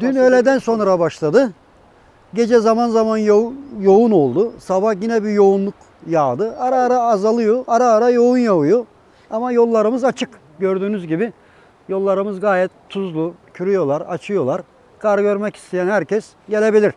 Dün öğleden sonra başladı. Gece zaman zaman yo- yoğun oldu. Sabah yine bir yoğunluk yağdı. Ara ara azalıyor, ara ara yoğun yağıyor. Ama yollarımız açık. Gördüğünüz gibi yollarımız gayet tuzlu, kürüyorlar, açıyorlar. Kar görmek isteyen herkes gelebilir.